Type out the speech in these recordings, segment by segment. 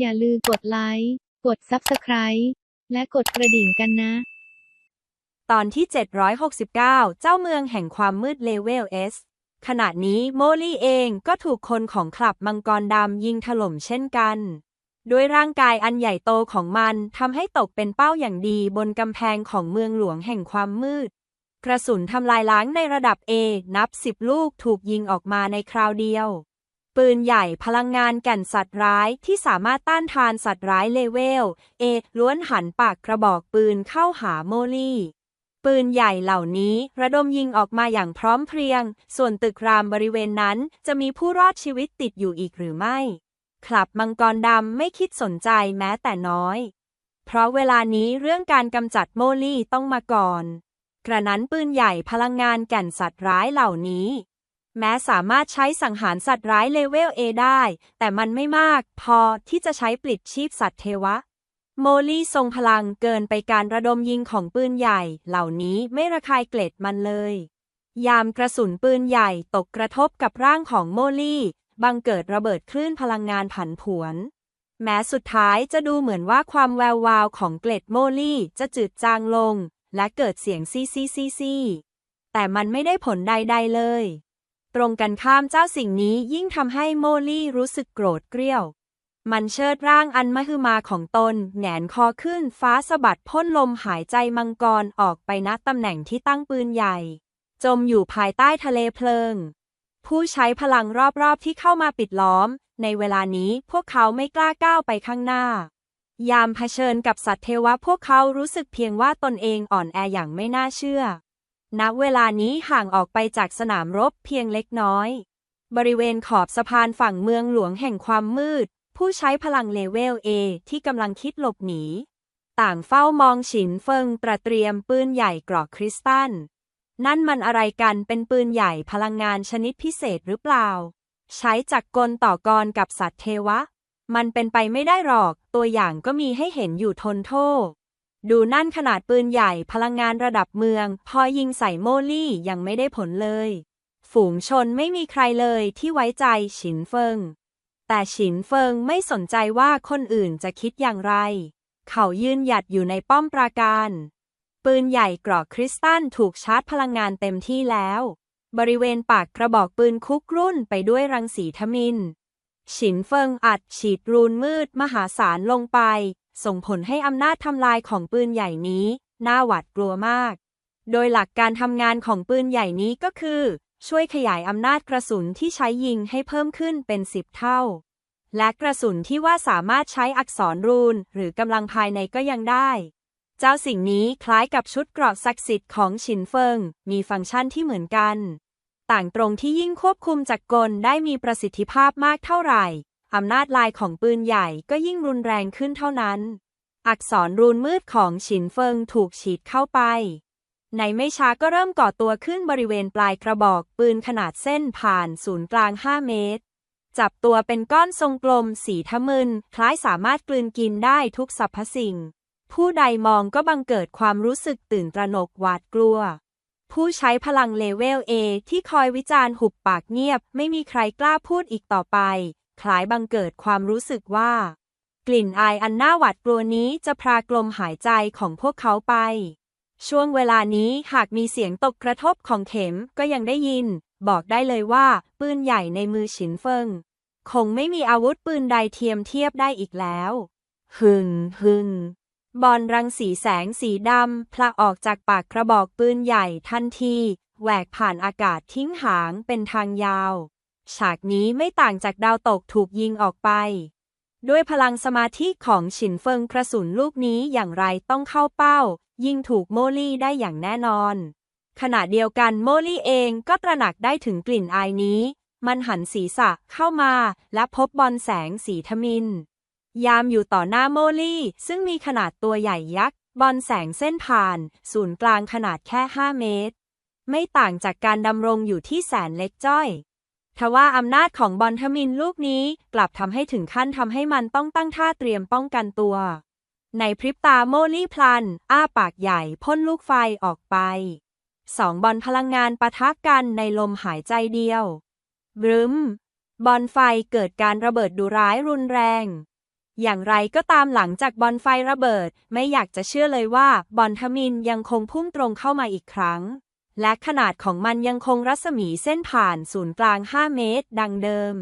อย่าลืมกดไลค์ กด Subscribe และกดกระดิ่งกันนะ ตอนที่ 769 เจ้าเมืองแห่งความมืดเลเวล S ขณะนี้โมลี่เองก็ถูกคนของคลับมังกรดำยิงถล่มเช่นกันด้วยร่างกายอันใหญ่โตของมันทำให้ตกเป็นเป้าอย่างดีบนกำแพงของเมืองหลวงแห่งความมืด กระสุนทำลายล้างในระดับ A นับสิบลูกถูกยิงออกมาในคราวเดียว ปืนใหญ่พลังงานแก่นสัตว์ร้ายที่สามารถต้านทานสัตว์ร้ายเลเวล A ล้วนหันปากกระบอกปืนเข้าหาโมลี่ ปืนใหญ่เหล่านี้ระดมยิงออกมาอย่างพร้อมเพรียง ส่วนตึกรามบริเวณนั้นจะมีผู้รอดชีวิตติดอยู่อีกหรือไม่ คลับมังกรดำไม่คิดสนใจแม้แต่น้อย เพราะเวลานี้เรื่องการกำจัดโมลี่ต้องมาก่อน กระนั้นปืนใหญ่พลังงานแก่นสัตว์ร้ายเหล่านี้ แม้สามารถใช้สังหารสัตว์ร้ายเลเวล A ได้ แต่มันไม่มาก พอที่จะใช้ปลิดชีพสัตว์เทวะ โมลี่ทรงพลังเกินไปการระดมยิงของปืนใหญ่ เหล่านี้ไม่ระคายเกล็ดมันเลย ยามกระสุนปืนใหญ่ตกกระทบกับร่างของโมลี่ บังเกิดระเบิดคลื่นพลังงานผันผวน แม้สุดท้ายจะดูเหมือนว่าความแวววาวของเกล็ดโมลี่จะจืดจางลง และเกิดเสียงซีซีซีซีแต่มันไม่ได้ผลใดๆเลย ตรงกันข้ามเจ้าสิ่งนี้ยิ่งทำให้โมลี่รู้สึกโกรธเกรี้ยว มันเชิดร่างอันมหึมาของตนแหงนคอขึ้นฟ้าสะบัดพ่นลมหายใจมังกรออกไปณตำแหน่งที่ตั้งปืนใหญ่ จมอยู่ภายใต้ทะเลเพลิง ผู้ใช้พลังรอบๆที่เข้ามาปิดล้อม ในเวลานี้พวกเขาไม่กล้าก้าวไปข้างหน้า ยามเผชิญกับสัตว์เทวะพวกเขารู้สึกเพียงว่าตนเองอ่อนแออย่างไม่น่าเชื่อ ณเวลานี้ห่างออกไปจากสนามรบเพียงเล็กน้อย บริเวณขอบสะพานฝั่งเมืองหลวงแห่งความมืด ผู้ใช้พลังเลเวล A ที่กำลังคิดหลบหนี ต่างเฝ้ามองฉินเฟิงตระเตรียมปืนใหญ่กรอกคริสตัลนั่นมันอะไรกันเป็นปืนใหญ่พลังงานชนิดพิเศษหรือเปล่า ใช้จักรกลต่อกรกับสัตว์เทวะ มันเป็นไปไม่ได้หรอก ตัวอย่างก็มีให้เห็นอยู่ทนโทษ ดูนั่นขนาดปืนใหญ่พลังงานระดับเมือง พอยิงใส่โมลี่ยังไม่ได้ผลเลย ฝูงชนไม่มีใครเลยที่ไว้ใจฉินเฟิง แต่ฉินเฟิงไม่สนใจว่าคนอื่นจะคิดอย่างไร เขายืนหยัดอยู่ในป้อมปราการ ปืนใหญ่กรอกคริสตัลถูกชาร์จพลังงานเต็มที่แล้ว บริเวณปากกระบอกปืนคุกรุ่นไปด้วยรังสีทมินฉินเฟิงอัดฉีดรูนมืดมหาศาลลงไป ส่งผลให้อำนาจทำลายของปืนใหญ่นี้ น่าหวาดกลัวมาก โดยหลักการทำงานของปืนใหญ่นี้ก็คือ ช่วยขยายอำนาจกระสุนที่ใช้ยิงให้เพิ่มขึ้นเป็นสิบเท่า และกระสุนที่ว่าสามารถใช้อักษรรูนหรือกำลังภายในก็ยังได้ เจ้าสิ่งนี้คล้ายกับชุดเกราะศักดิ์สิทธิ์ของฉินเฟิง มีฟังก์ชันที่เหมือนกัน ต่างตรงที่ยิ่งควบคุมจักรกลได้มีประสิทธิภาพมากเท่าไหร่ อำนาจลายของปืนใหญ่ก็ยิ่งรุนแรงขึ้นเท่านั้น อักษรรูนมืดของฉินเฟิงถูกฉีดเข้าไป ในไม่ช้าก็เริ่มก่อตัวขึ้นบริเวณปลายกระบอกปืนขนาดเส้นผ่านศูนย์กลาง 5 เมตร จับตัวเป็นก้อนทรงกลมสีทะมึน คล้ายสามารถกลืนกินได้ทุกสรรพสิ่ง ผู้ใดมองก็บังเกิดความรู้สึกตื่นตระหนกหวาดกลัวผู้ใช้พลังเลเวล A ที่คอยวิจารณ์หุบปากเงียบ ไม่มีใครกล้าพูดอีกต่อไป คล้ายบังเกิดความรู้สึกว่า กลิ่นอายอันน่าหวาดกลัวนี้จะพรากลมหายใจของพวกเขาไป ช่วงเวลานี้หากมีเสียงตกกระทบของเข็มก็ยังได้ยิน บอกได้เลยว่าปืนใหญ่ในมือฉินเฟิง คงไม่มีอาวุธปืนใดเทียมเทียบได้อีกแล้วหึงหึงบอลรังสีแสงสีดำพละออกจากปากกระบอกปืนใหญ่ทันทีแหวกผ่านอากาศทิ้งหางเป็นทางยาว ฉากนี้ไม่ต่างจากดาวตกถูกยิงออกไป ด้วยพลังสมาธิของฉินเฟิงกระสุนลูกนี้อย่างไรต้องเข้าเป้า ยิงถูกโมลี่ได้อย่างแน่นอน ขณะเดียวกันโมลี่เองก็ตระหนักได้ถึงกลิ่นอายนี้ มันหันศีรษะเข้ามาและพบบอลแสงสีทมิน ยามอยู่ต่อหน้าโมลี่ ซึ่งมีขนาดตัวใหญ่ยักษ์บอลแสงเส้นผ่าน ศูนย์กลางขนาดแค่ 5 เมตร ไม่ต่างจากการดำรงอยู่ที่แสนเล็กจ้อย ทว่าอำนาจของบอลทมินลูกนี้กลับทำให้ถึงขั้นทำให้มันต้องตั้งท่าเตรียมป้องกันตัว ในพริบตาโมลี่พลัน อ้าปากใหญ่พ่นลูกไฟออกไปสองบอลพลังงานปะทะกันในลมหายใจเดียวบรึม บอลไฟเกิดการระเบิดดุร้ายรุนแรง อย่างไรก็ตามหลังจากบอลไฟระเบิด ไม่อยากจะเชื่อเลยว่าบอลทมินยังคงพุ่งตรงเข้ามาอีกครั้ง และขนาดของมันยังคงรัศมีเส้นผ่านศูนย์กลาง 5 เมตร ดังเดิม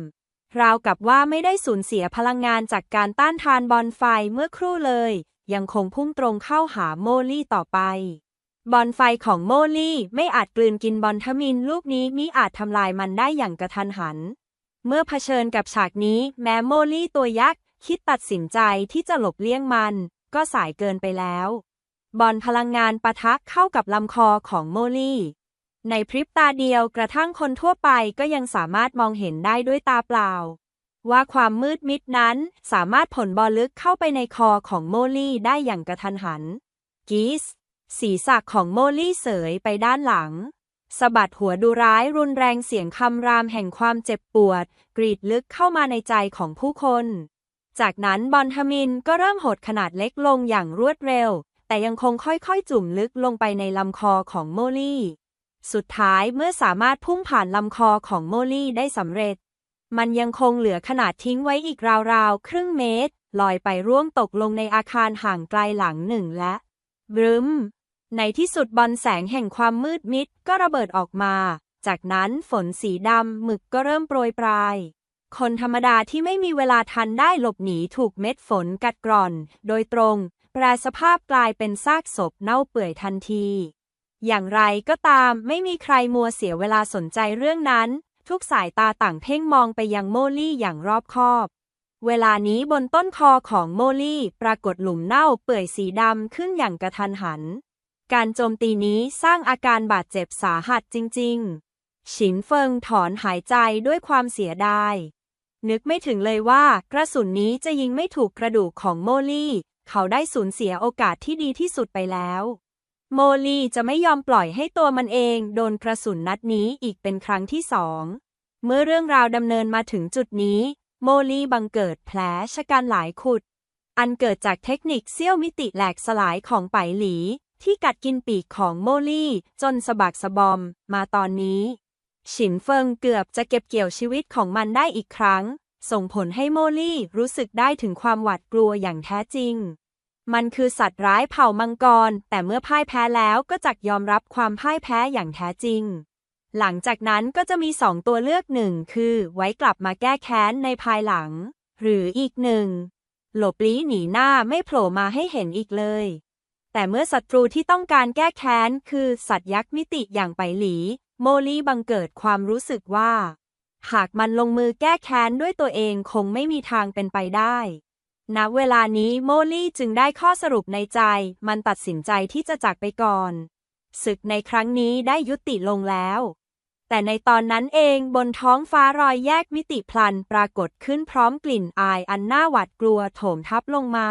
ราวกับว่าไม่ได้สูญเสียพลังงานจากการต้านทานบอลไฟเมื่อครู่เลย ยังคงพุ่งตรงเข้าหาโมลี่ต่อไป บอลไฟของโมลี่ไม่อาจกลืนกินบอลทมินลูกนี้มิอาจทำลายมันได้อย่างกระทันหัน เมื่อเผชิญกับฉากนี้แม้โมลี่ตัวยักษ์คิดตัดสินใจที่จะหลบเลี่ยงมัน ก็สายเกินไปแล้ว บอลพลังงานปะทะเข้ากับลำคอของโมลี่ ในพริบตาเดียวกระทั่งคนทั่วไปก็ยังสามารถมองเห็นได้ด้วยตาเปล่า ว่าความมืดมิดนั้นสามารถผลบอลลึกเข้าไปในคอของโมลี่ได้อย่างกระทันหัน กีส ศีรษะของโมลี่เสยไปด้านหลังสะบัดหัวดูร้ายรุนแรงเสียงคำรามแห่งความเจ็บปวด กรีดลึกเข้ามาในใจของผู้คน จากนั้นบอลทมินก็เริ่มหดขนาดเล็กลงอย่างรวดเร็ว แต่ยังคงค่อยๆ จุ่มลึกลงไปในลำคอของโมลี่ สุดท้ายเมื่อสามารถพุ่งผ่านลำคอของโมลี่ได้สำเร็จ มันยังคงเหลือขนาดทิ้งไว้อีกราวๆ ครึ่งเมตร ลอยไปร่วงตกลงในอาคารห่างไกลหลังหนึ่งและบรึม ในที่สุดบอลแสงแห่งความมืดมิดก็ระเบิดออกมา จากนั้นฝนสีดำหมึกก็เริ่มโปรยปลายคนธรรมดาที่ไม่มีเวลาทันได้หลบหนีถูกเม็ดฝนกัดกร่อน โดยตรง แปลสภาพกลายเป็นซากศพเน่าเปื่อยทันที อย่างไรก็ตามไม่มีใครมัวเสียเวลาสนใจเรื่องนั้น ทุกสายตาต่างเพ่งมองไปยังโมลี่อย่างรอบคอบ เวลานี้บนต้นคอของโมลี่ปรากฏหลุมเน่าเปื่อยสีดำขึ้นอย่างกระทันหัน การโจมตีนี้สร้างอาการบาดเจ็บสาหัสจริง ๆ ฉินเฟิงถอนหายใจด้วยความเสียดายนึกไม่ถึงเลยว่ากระสุนนี้จะยิงไม่ถูกกระดูกของโมลี่ เขาได้สูญเสียโอกาสที่ดีที่สุดไปแล้ว โมลีจะไม่ยอมปล่อยให้ตัวมันเองโดนกระสุนนัดนี้อีกเป็นครั้งที่สอง เมื่อเรื่องราวดำเนินมาถึงจุดนี้ โมลีบังเกิดแผลชะกันหลายขุด อันเกิดจากเทคนิคเสี้ยวมิติแหลกสลายของไปหลี ที่กัดกินปีกของโมลี่จนสะบักสะบอมมาตอนนี้ฉินเฟิงเกือบจะเก็บเกี่ยวชีวิตของมันได้อีกครั้ง ส่งผลให้โมลี่รู้สึกได้ถึงความหวาดกลัวอย่างแท้จริง มันคือสัตว์ร้ายเผ่ามังกร แต่เมื่อพ่ายแพ้แล้วก็จักยอมรับความพ่ายแพ้อย่างแท้จริง หลังจากนั้นก็จะมีสองตัวเลือกหนึ่งคือไว้กลับมาแก้แค้นในภายหลัง หรืออีกหนึ่ง หลบลี้หนีหน้าไม่โผล่มาให้เห็นอีกเลยแต่เมื่อศัตรูที่ต้องการแก้แค้น คือสัตว์ยักษ์มิติอย่างไปหลี โมลี่บังเกิดความรู้สึกว่า หากมันลงมือแก้แค้นด้วยตัวเองคงไม่มีทางเป็นไปได้ณเวลานี้โมลี่จึงได้ข้อสรุปในใจ มันตัดสินใจที่จะจากไปก่อน ศึกในครั้งนี้ได้ยุติลงแล้ว แต่ในตอนนั้นเองบนท้องฟ้ารอยแยกมิติพลันปรากฏขึ้นพร้อมกลิ่นอายอันน่าหวาดกลัวโถมทับลงมา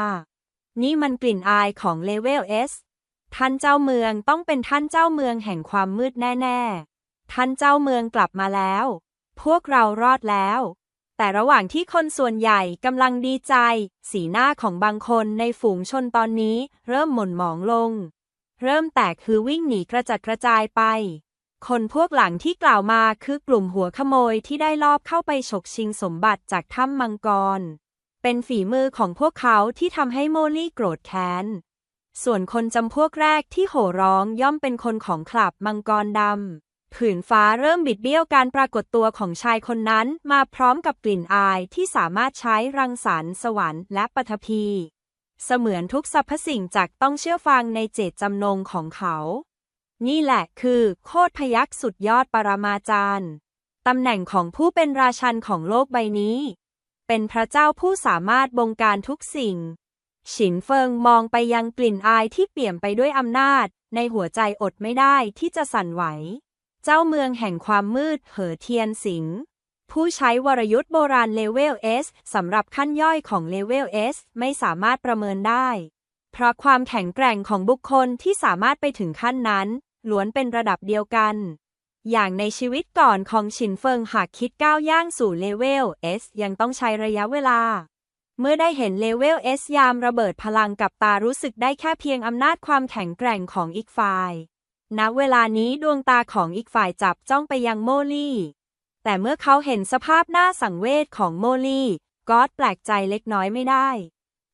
นี่มันกลิ่นอายของเลเวล S ท่านเจ้าเมืองต้องเป็นท่านเจ้าเมืองแห่งความมืดแน่ ๆ ท่านเจ้าเมืองกลับมาแล้ว พวกเรารอดแล้ว แต่ระหว่างที่คนส่วนใหญ่กำลังดีใจ สีหน้าของบางคนในฝูงชนตอนนี้เริ่มหม่นหมองลง เริ่มแตกคือวิ่งหนีกระจัดกระจายไป คนพวกหลังที่กล่าวมาคือกลุ่มหัวขโมยที่ได้ลอบเข้าไปฉกชิงสมบัติจากถ้ำมังกร เป็นฝีมือของพวกเขาที่ทำให้โมลี่โกรธแค้น ส่วนคนจำพวกแรกที่โห่ร้องย่อมเป็นคนของคลับมังกรดำ ผืนฟ้าเริ่มบิดเบี้ยวการปรากฏตัวของชายคนนั้น มาพร้อมกับกลิ่นอายที่สามารถใช้รังสรรค์สวรรค์และปฐพี เสมือนทุกสรรพสิ่งจากต้องเชื่อฟังในเจตจำนงของเขา นี่แหละคือ โคตรพยักสุดยอดปรมาจารย์ตำแหน่งของผู้เป็นราชันของโลกใบนี้ เป็นพระเจ้าผู้สามารถบงการทุกสิ่ง ฉินเฟิงมองไปยังกลิ่นอายที่เปี่ยมไปด้วยอำนาจ ในหัวใจอดไม่ได้ที่จะสั่นไหว เจ้าเมืองแห่งความมืด เหอเทียนสิง ผู้ใช้วรยุทธ์โบราณเลเวล S สำหรับขั้นย่อยของเลเวล S ไม่สามารถประเมินได้ เพราะความแข็งแกร่งของบุคคลที่สามารถไปถึงขั้นนั้น ล้วนเป็นระดับเดียวกัน อย่างในชีวิตก่อนของฉินเฟิงหากคิดก้าวย่างสู่เลเวล S ยังต้องใช้ระยะเวลา เมื่อได้เห็นเลเวล S ยามระเบิดพลังกับตารู้สึกได้แค่เพียงอำนาจความแข็งแกร่งของอีกฝ่าย ณเวลานี้ดวงตาของอีกฝ่ายจับจ้องไปยังโมลี่ แต่เมื่อเขาเห็นสภาพหน้าสังเวชของโมลี่ก๊อตแปลกใจเล็กน้อยไม่ได้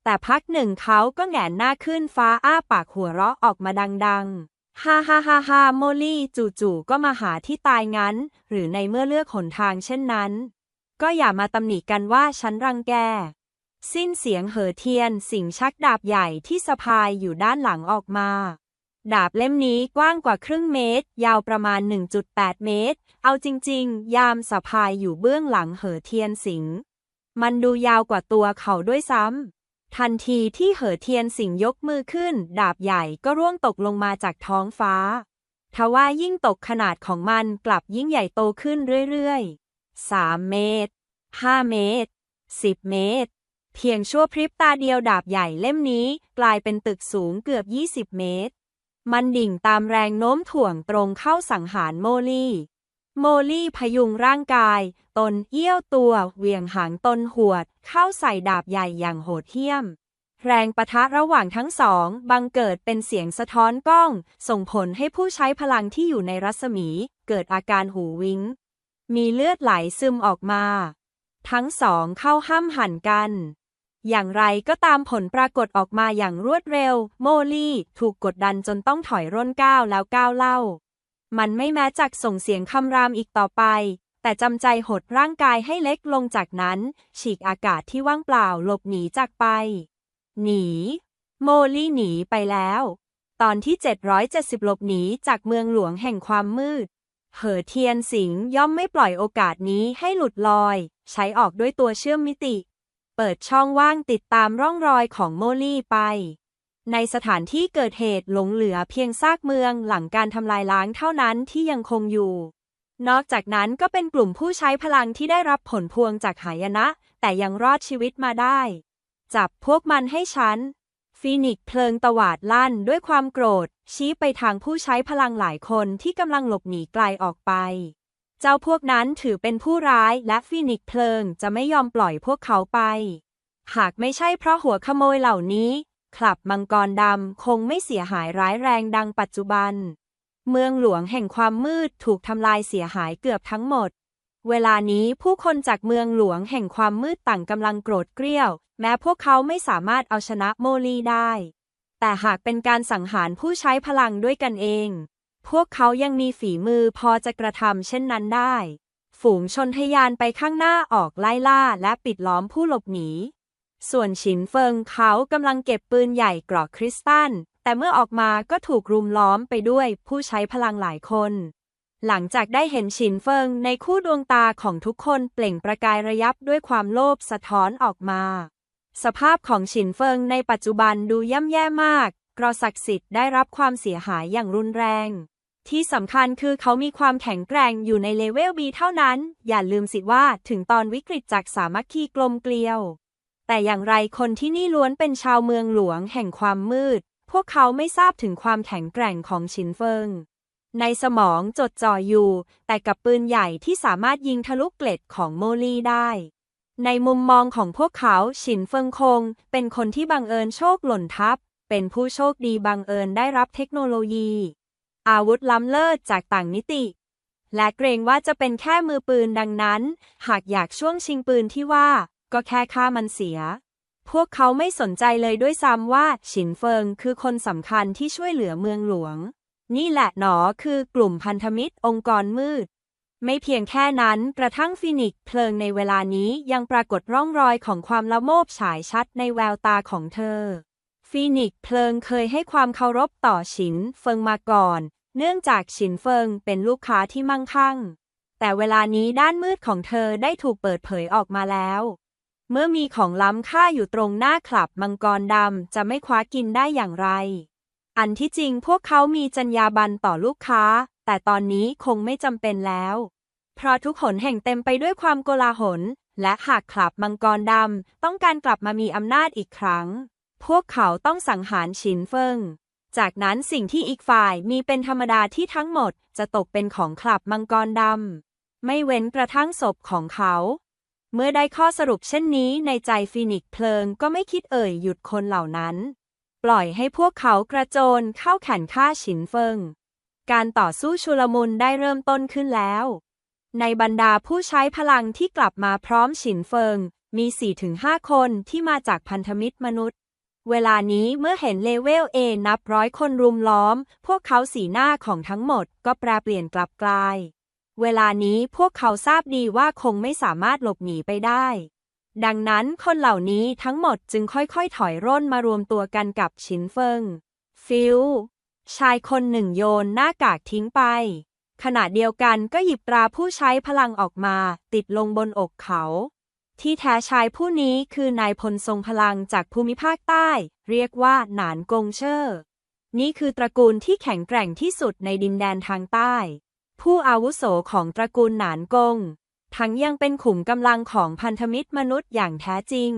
แต่พักหนึ่งเขาก็แหงนหน้าขึ้นฟ้าอ้าปากหัวเราะออกมาดังๆ ฮ่าฮ่าฮ่าฮ่าโมลี่จู่ๆก็มาหาที่ตายงั้น หรือในเมื่อเลือกหนทางเช่นนั้น ก็อย่ามาตำหนิกันว่าฉันรังแก สิ้นเสียงเหอเทียน สิงชักดาบใหญ่ที่สะพายอยู่ด้านหลังออกมา ดาบเล่มนี้กว้างกว่าครึ่งเมตร ยาวประมาณ 1.8 เมตร เอาจริง ๆ ยามสะพายอยู่เบื้องหลังเหอเทียนสิง มันดูยาวกว่าตัวเขาด้วยซ้ำ ทันทีที่เหอเทียนสิงยกมือขึ้น ดาบใหญ่ก็ร่วงตกลงมาจากท้องฟ้า ทว่ายิ่งตกขนาดของมันกลับยิ่งใหญ่โตขึ้นเรื่อยๆ 3 เมตร 5 เมตร 10 เมตร เพียงชั่วพริบตาเดียวดาบใหญ่เล่มนี้กลายเป็นตึกสูงเกือบ 20 เมตร มันดิ่งตามแรงโน้มถ่วงตรงเข้าสังหารโมลี่ โมลี่พยุงร่างกาย ตนเอี้ยวตัวเหวี่ยงหางตนหวด เข้าใส่ดาบใหญ่อย่างโหดเหี้ยม แรงปะทะระหว่างทั้งสอง บังเกิดเป็นเสียงสะท้อนกล้อง ส่งผลให้ผู้ใช้พลังที่อยู่ในรัศมี เกิดอาการหูวิง มีเลือดไหลซึมออกมา ทั้งสองเข้าห้ามหันกัน อย่างไรก็ตามผลปรากฏออกมาอย่างรวดเร็ว โมลี่ ถูกกดดันจนต้องถอยร่นก้าวแล้วก้าวเล่า มันไม่แม้จักส่งเสียงคำรามอีกต่อไป แต่จำใจหดร่างกายให้เล็กลงจากนั้น ฉีกอากาศที่ว่างเปล่าหลบหนีจากไป หนี โมลี่หนีไปแล้ว ตอนที่ 770 หลบหนีจากเมืองหลวงแห่งความมืดเหอเทียนสิงย่อมไม่ปล่อยโอกาสนี้ให้หลุดลอย ใช้ออกด้วยตัวเชื่อมมิติ เปิดช่องว่างติดตามร่องรอยของโมลี่ไป ในสถานที่เกิดเหตุหลงเหลือเพียงซากเมืองหลังการทำลายล้างเท่านั้นที่ยังคงอยู่ นอกจากนั้นก็เป็นกลุ่มผู้ใช้พลังที่ได้รับผลพวงจากหายนะ แต่ยังรอดชีวิตมาได้ จับพวกมันให้ฉัน ฟีนิกเพลิงตวาดลั่นด้วยความโกรธ ชี้ไปทางผู้ใช้พลังหลายคนที่กำลังหลบหนีไกลออกไป เจ้าพวกนั้นถือเป็นผู้ร้ายและฟีนิกซ์เพลิงจะไม่ยอมปล่อยพวกเขาไป หากไม่ใช่เพราะหัวขโมยเหล่านี้คลับมังกรดำคงไม่เสียหายร้ายแรงดังปัจจุบัน เมืองหลวงแห่งความมืดถูกทำลายเสียหายเกือบทั้งหมด เวลานี้ผู้คนจากเมืองหลวงแห่งความมืดต่างกำลังโกรธเกรี้ยว แม้พวกเขาไม่สามารถเอาชนะโมลีได้ แต่หากเป็นการสังหารผู้ใช้พลังด้วยกันเอง พวกเขายังมีฝีมือพอจะกระทำเช่นนั้นได้ ฝูงชนทยานไปข้างหน้าออกไล่ล่าและปิดล้อมผู้หลบหนี ส่วนฉินเฟิงเขากำลังเก็บปืนใหญ่กรอกคริสตัลแต่เมื่อออกมาก็ถูกรุมล้อมไปด้วยผู้ใช้พลังหลายคน หลังจากได้เห็นฉินเฟิงในคู่ดวงตาของทุกคนเปล่งประกายระยับด้วยความโลภสะท้อนออกมา สภาพของฉินเฟิงในปัจจุบันดูย่ำแย่มากกรอศักดิ์สิทธิ์ได้รับความเสียหายอย่างรุนแรง ที่สำคัญคือเขามีความแข็งแกร่งอยู่ในเลเวล B เท่านั้น อย่าลืมสิว่าถึงตอนวิกฤตจากสามัคคีกลมเกลียว แต่อย่างไรคนที่นี่ล้วนเป็นชาวเมืองหลวงแห่งความมืด พวกเขาไม่ทราบถึงความแข็งแกร่งของชินเฟิง ในสมองจดจ่ออยู่ แต่กับปืนใหญ่ที่สามารถยิงทะลุเกล็ดของโมลี่ได้ ในมุมมองของพวกเขาฉินเฟิงคง เป็นคนที่บังเอิญโชคหล่นทับ เป็นผู้โชคดีบังเอิญได้รับเทคโนโลยี อาวุธล้ำเลิศจากต่างนิติ และเกรงว่าจะเป็นแค่มือปืนดังนั้น หากอยากช่วงชิงปืนที่ว่า ก็แค่ฆ่ามันเสีย พวกเขาไม่สนใจเลยด้วยซ้ำว่า ฉินเฟิงคือคนสำคัญที่ช่วยเหลือเมืองหลวง นี่แหละหนอคือกลุ่มพันธมิตรองค์กรมืด ไม่เพียงแค่นั้นกระทั่งฟินิกเพลิงในเวลานี้ยังปรากฏร่องรอยของความละโมบฉายชัดในแววตาของเธอ ฟีนิกซ์เพลิงเคยให้ความเคารพต่อฉินเฟิงมาก่อน เนื่องจากฉินเฟิงเป็นลูกค้าที่มั่งคั่ง แต่เวลานี้ด้านมืดของเธอได้ถูกเปิดเผยออกมาแล้ว เมื่อมีของล้ำค่าอยู่ตรงหน้าคลับมังกรดำจะไม่คว้ากินได้อย่างไร อันที่จริงพวกเขามีจรรยาบรรณต่อลูกค้า แต่ตอนนี้คงไม่จำเป็นแล้ว เพราะทุกหนแห่งเต็มไปด้วยความโกลาหล และหากคลับมังกรดำต้องการกลับมามีอำนาจอีกครั้ง พวกเขาต้องสังหารฉินเฟิง จากนั้นสิ่งที่อีกฝ่ายมีเป็นธรรมดาที่ทั้งหมดจะตกเป็นของคลับมังกรดำ ไม่เว้นกระทั่งศพของเขา เมื่อได้ข้อสรุปเช่นนี้ในใจฟินิกซ์เพลิงก็ไม่คิดเอ่ยหยุดคนเหล่านั้น ปล่อยให้พวกเขากระโจนเข้าแข่นฆ่าฉินเฟิง การต่อสู้ชุลมุนได้เริ่มต้นขึ้นแล้ว ในบรรดาผู้ใช้พลังที่กลับมาพร้อมฉินเฟิงมี 4-5 คนที่มาจากพันธมิตรมนุษย์ เวลานี้เมื่อเห็นเลเวล A นับร้อยคนรุมล้อม พวกเขาสีหน้าของทั้งหมดก็แปรเปลี่ยนกลับกลาย เวลานี้พวกเขาทราบดีว่าคงไม่สามารถหลบหนีไปได้ ดังนั้นคนเหล่านี้ทั้งหมดจึงค่อยๆ ถอยร่นมารวมตัวกันกับชินเฟิง ฟิลชายคนหนึ่งโยนหน้ากากทิ้งไป ขณะเดียวกันก็หยิบตราผู้ใช้พลังออกมา ติดลงบนอกเขา ที่แท้ชายผู้นี้คือนายพลทรงพลังจากภูมิภาคใต้ เรียกว่าหนานกงเชอร์นี่คือตระกูลที่แข็งแกร่งที่สุดในดินแดนทางใต้ ผู้อาวุโสของตระกูลหนานกง ทั้งยังเป็นขุมกำลังของพันธมิตรมนุษย์อย่างแท้จริง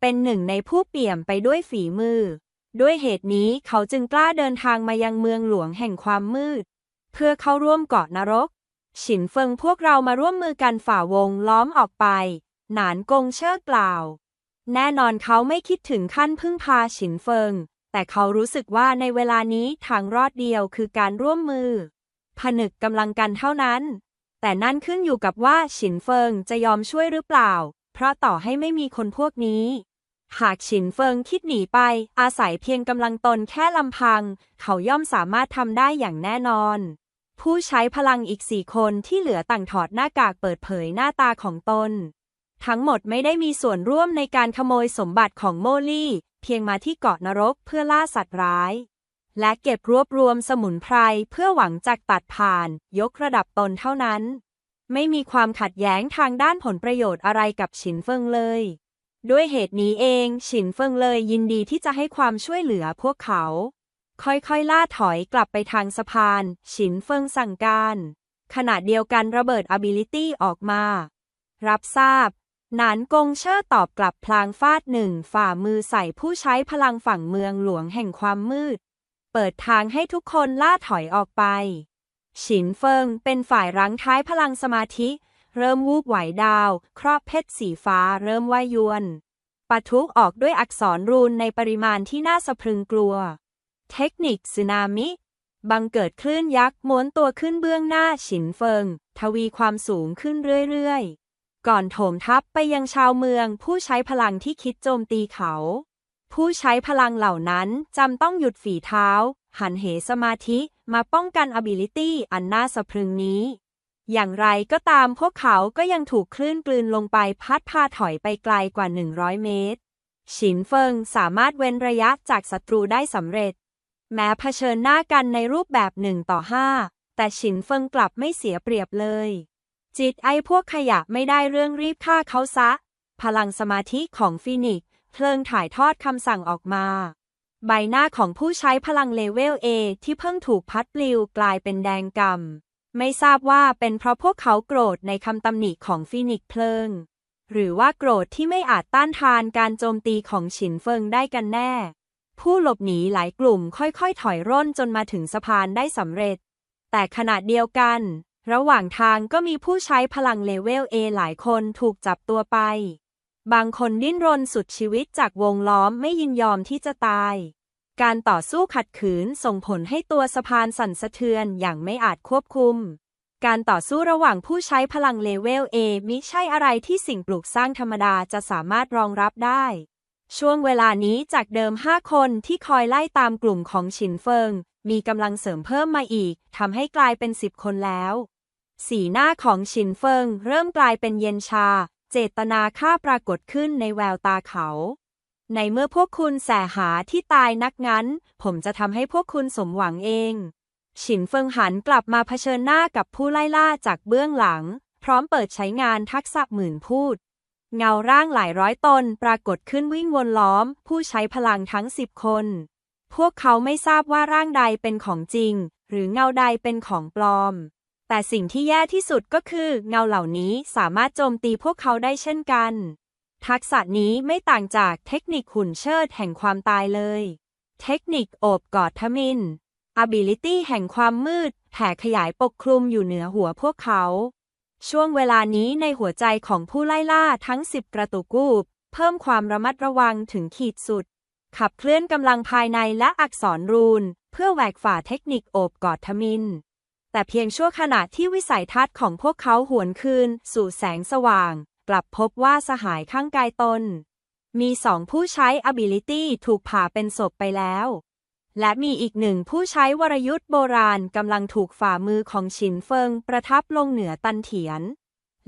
เป็นหนึ่งในผู้เปี่ยมไปด้วยฝีมือ ด้วยเหตุนี้เขาจึงกล้าเดินทางมายังเมืองหลวงแห่งความมืด เพื่อเข้าร่วมเกาะนรก ฉินเฟิงพวกเรามาร่วมมือกันฝ่าวงล้อมออกไป หนานกงเชิดกล่าว แน่นอนเขาไม่คิดถึงขั้นพึ่งพาฉินเฟิง แต่เขารู้สึกว่าในเวลานี้ทางรอดเดียวคือการร่วมมือ ผนึกกำลังกันเท่านั้น แต่นั่นขึ้นอยู่กับว่าฉินเฟิงจะยอมช่วยหรือเปล่า เพราะต่อให้ไม่มีคนพวกนี้ หากฉินเฟิงคิดหนีไป อาศัยเพียงกำลังตนแค่ลำพัง เขาย่อมสามารถทำได้อย่างแน่นอน ผู้ใช้พลังอีกสี่คนที่เหลือต่างถอดหน้ากากเปิดเผยหน้าตาของตน ทั้งหมดไม่ได้มีส่วนร่วมในการขโมยสมบัติของโมลี่ เพียงมาที่เกาะนรกเพื่อล่าสัตว์ร้าย และเก็บรวบรวมสมุนไพรเพื่อหวังจากตัดผ่าน ยกระดับตนเท่านั้น ไม่มีความขัดแย้งทางด้านผลประโยชน์อะไรกับฉินเฟิงเลย ด้วยเหตุนี้เองฉินเฟิงเลยยินดีที่จะให้ความช่วยเหลือพวกเขา ค่อยๆล่าถอยกลับไปทางสะพาน ฉินเฟิงสั่งการ ขณะเดียวกันระเบิด ability ออกมา รับทราบ หนานกงเชอร์ตอบกลับพลางฟาดหนึ่งฝ่ามือใส่ผู้ใช้พลังฝั่งเมืองหลวงแห่งความมืด เปิดทางให้ทุกคนล่าถอยออกไป ฉินเฟิงเป็นฝ่ายรั้งท้ายพลังสมาธิ เริ่มวูบไหวดาว ครอบเพชรสีฟ้าเริ่มว่ายยวนปะทุออกด้วยอักษรรูนในปริมาณที่น่าสะพรึงกลัว เทคนิคสึนามิ บังเกิดคลื่นยักษ์ม้วนตัวขึ้นเบื้องหน้าฉินเฟิง ทวีความสูงขึ้นเรื่อยๆ ก่อนโถมทัพไปยังชาวเมืองผู้ใช้พลังที่คิดโจมตีเขา ผู้ใช้พลังเหล่านั้นจำต้องหยุดฝีเท้า หันเหสมาธิมาป้องกัน ability อันน่าสะพรึงนี้ อย่างไรก็ตามพวกเขาก็ยังถูกคลื่นกลืนลงไปพัดพาถอยไปไกลกว่า 100 เมตร ฉินเฟิงสามารถเว้นระยะจากศัตรูได้สำเร็จ แม้เผชิญหน้ากันในรูปแบบหนึ่งต่อห้าแต่ฉินเฟิงกลับไม่เสียเปรียบเลย จิตไอพวกขยะไม่ได้เรื่องรีบฆ่าเขาซะ พลังสมาธิของฟินิกซ์เพลิงถ่ายทอดคำสั่งออกมา ใบหน้าของผู้ใช้พลังเลเวล A ที่เพิ่งถูกพัดปลิวกลายเป็นแดงกำไม่ทราบว่าเป็นเพราะพวกเขาโกรธในคำตำหนิของฟินิกซ์เพลิง หรือว่าโกรธที่ไม่อาจต้านทานการโจมตีของฉินเฟิงได้กันแน่ ผู้หลบหนีหลายกลุ่มค่อยๆ ถอยร่นจนมาถึงสะพานได้สำเร็จ แต่ขณะเดียวกัน ระหว่างทางก็มีผู้ใช้พลังเลเวล A หลายคนถูกจับตัวไป บางคนดิ้นรนสุดชีวิตจากวงล้อมไม่ยินยอมที่จะตาย การต่อสู้ขัดขืนส่งผลให้ตัวสะพานสั่นสะเทือนอย่างไม่อาจควบคุม การต่อสู้ระหว่างผู้ใช้พลังเลเวล A มิใช่อะไรที่สิ่งปลูกสร้างธรรมดาจะสามารถรองรับได้ ช่วงเวลานี้จากเดิม5คนที่คอยไล่ตามกลุ่มของฉินเฟิง มีกำลังเสริมเพิ่มมาอีกทำให้กลายเป็น10คนแล้ว สีหน้าของฉินเฟิงเริ่มกลายเป็นเย็นชา เจตนาฆ่าปรากฏขึ้นในแววตาเขา ในเมื่อพวกคุณแสหาที่ตายนักงั้น ผมจะทำให้พวกคุณสมหวังเองฉินเฟิงหันกลับมาเผชิญหน้ากับผู้ไล่ล่าจากเบื้องหลัง พร้อมเปิดใช้งานทักษะหมื่นพูด เงาร่างหลายร้อยตนปรากฏขึ้นวิ่งวนล้อม ผู้ใช้พลังทั้งสิบคน พวกเขาไม่ทราบว่าร่างใดเป็นของจริง หรือเงาใดเป็นของปลอม แต่สิ่งที่แย่ที่สุดก็คือเงาเหล่านี้สามารถโจมตีพวกเขาได้เช่นกัน ทักษะนี้ไม่ต่างจากเทคนิคหุ่นเชิดแห่งความตายเลย เทคนิคโอบกอดทมิน ability แห่งความมืดแผ่ขยายปกคลุมอยู่เหนือหัวพวกเขา ช่วงเวลานี้ในหัวใจของผู้ไล่ล่าทั้งสิบกระตุกกูบ เพิ่มความระมัดระวังถึงขีดสุด ขับเคลื่อนกำลังภายในและอักษรรูน เพื่อแหวกฝ่าเทคนิคโอบกอดทมิน แต่เพียงชั่วขณะที่วิสัยทัศน์ของพวกเขาหวนคืน สู่แสงสว่าง กลับพบว่าสหายข้างกายตน มีสองผู้ใช้ ability ถูกผ่าเป็นศพไปแล้ว และมีอีกหนึ่งผู้ใช้วรยุทธ์โบราณกำลังถูกฝ่ามือของฉินเฟิง ประทับลงเหนือตันเถียน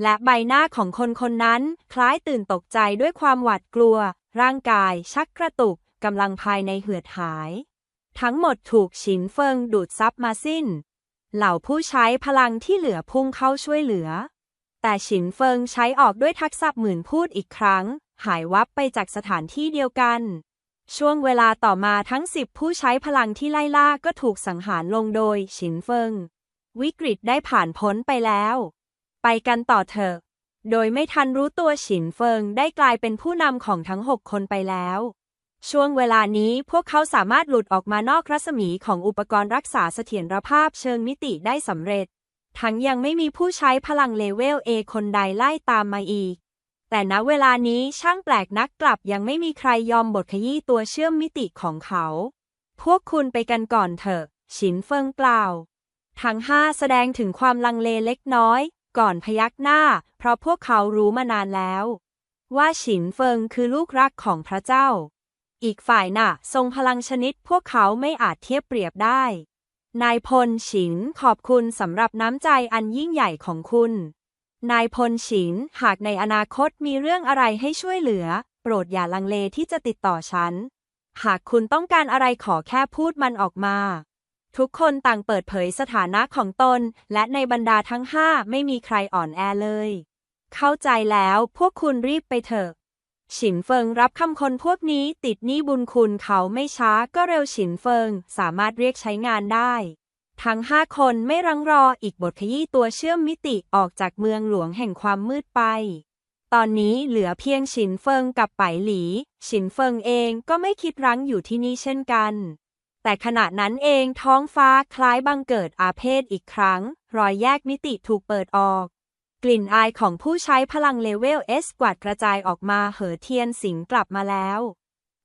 และใบหน้าของคนคนนั้น คล้ายตื่นตกใจด้วยความหวาดกลัว ร่างกาย ชักกระตุกกำลังภายในเหือดหาย ทั้งหมดถูกฉินเฟิงดูดซับมาสิ้น เหล่าผู้ใช้พลังที่เหลือพุ่งเข้าช่วยเหลือ แต่ฉินเฟิงใช้ออกด้วยทักษะหมื่นพูดอีกครั้ง หายวับไปจากสถานที่เดียวกัน ช่วงเวลาต่อมาทั้งสิบผู้ใช้พลังที่ไล่ล่าก็ถูกสังหารลงโดยฉินเฟิง วิกฤตได้ผ่านพ้นไปแล้ว ไปกันต่อเถอะ โดยไม่ทันรู้ตัวฉินเฟิงได้กลายเป็นผู้นำของทั้งหกคนไปแล้ว ช่วงเวลานี้พวกเขาสามารถหลุดออกมานอกรัศมีของอุปกรณ์รักษาเสถียรภาพเชิงมิติได้สำเร็จ ทั้งยังไม่มีผู้ใช้พลังเลเวล A คนใดไล่ตามมาอีก แต่ณเวลานี้ช่างแปลกนักกลับยังไม่มีใครยอมบทขยี้ตัวเชื่อมมิติของเขา พวกคุณไปกันก่อนเถอะ ฉินเฟิงกล่าว ทั้งห้าแสดงถึงความลังเลเล็กน้อย ก่อนพยักหน้า เพราะพวกเขารู้มานานแล้ว ว่าฉินเฟิงคือลูกรักของพระเจ้า อีกฝ่ายน่ะ ทรงพลังชนิดพวกเขาไม่อาจเทียบเปรียบได้ นายพลฉินขอบคุณสำหรับน้ำใจอันยิ่งใหญ่ของคุณ นายพลฉินหากในอนาคตมีเรื่องอะไรให้ช่วยเหลือ โปรดอย่าลังเลที่จะติดต่อฉัน หากคุณต้องการอะไรขอแค่พูดมันออกมาทุกคนต่างเปิดเผยสถานะของตน และในบรรดาทั้งห้าไม่มีใครอ่อนแอเลย เข้าใจแล้วพวกคุณรีบไปเถอะ ฉินเฟิงรับคำคนพวกนี้ติดหนี้บุญคุณเขาไม่ช้าก็เร็วฉินเฟิงสามารถเรียกใช้งานได้ ทั้งห้าคนไม่รังรออีกบทขยี้ตัวเชื่อมมิติออกจากเมืองหลวงแห่งความมืดไป ตอนนี้เหลือเพียงฉินเฟิงกับไปหลี ฉินเฟิงเองก็ไม่คิดรั้งอยู่ที่นี่เช่นกัน แต่ขณะนั้นเองท้องฟ้าคล้ายบังเกิดอาเพศอีกครั้ง รอยแยกมิติถูกเปิดออก กลิ่นอายของผู้ใช้พลังเลเวล S กวาดกระจายออกมาเหอเทียนสิงกลับมาแล้ว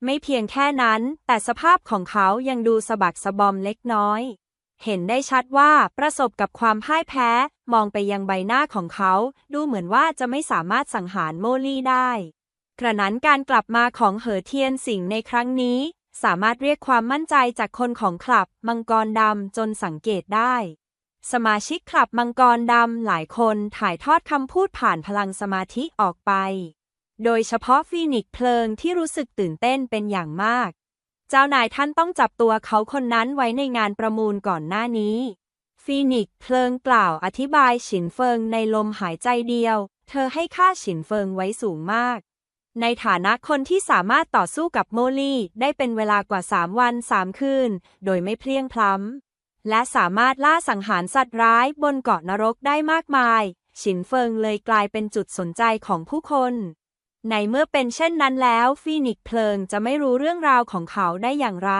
ไม่เพียงแค่นั้น แต่สภาพของเขายังดูสะบักสะบอมเล็กน้อย เห็นได้ชัดว่าประสบกับความพ่ายแพ้ มองไปยังใบหน้าของเขา ดูเหมือนว่าจะไม่สามารถสังหารโมลี่ได้ กระนั้นการกลับมาของเหอเทียนสิงในครั้งนี้ สามารถเรียกความมั่นใจจากคนของคลับ มังกรดำจนสังเกตได้ สมาชิกคลับมังกรดำหลายคนถ่ายทอดคำพูดผ่านพลังสมาธิออกไป โดยเฉพาะฟีนิกซ์เพลิงที่รู้สึกตื่นเต้นเป็นอย่างมาก เจ้านายท่านต้องจับตัวเขาคนนั้นไว้ในงานประมูลก่อนหน้านี้ฟีนิกซ์เพลิงกล่าวอธิบายฉินเฟิงในลมหายใจเดียว เธอให้ค่าฉินเฟิงไว้สูงมาก ในฐานะคนที่สามารถต่อสู้กับโมลี่ได้เป็นเวลากว่า 3 วัน 3 คืน โดยไม่เพลียงพล้ำ และสามารถล่าสังหารสัตว์ร้ายบนเกาะนรกได้มากมาย ฉินเฟิงเลยกลายเป็นจุดสนใจของผู้คน ในเมื่อเป็นเช่นนั้นแล้ว ฟีนิกซ์เพลิงจะไม่รู้เรื่องราวของเขาได้อย่างไร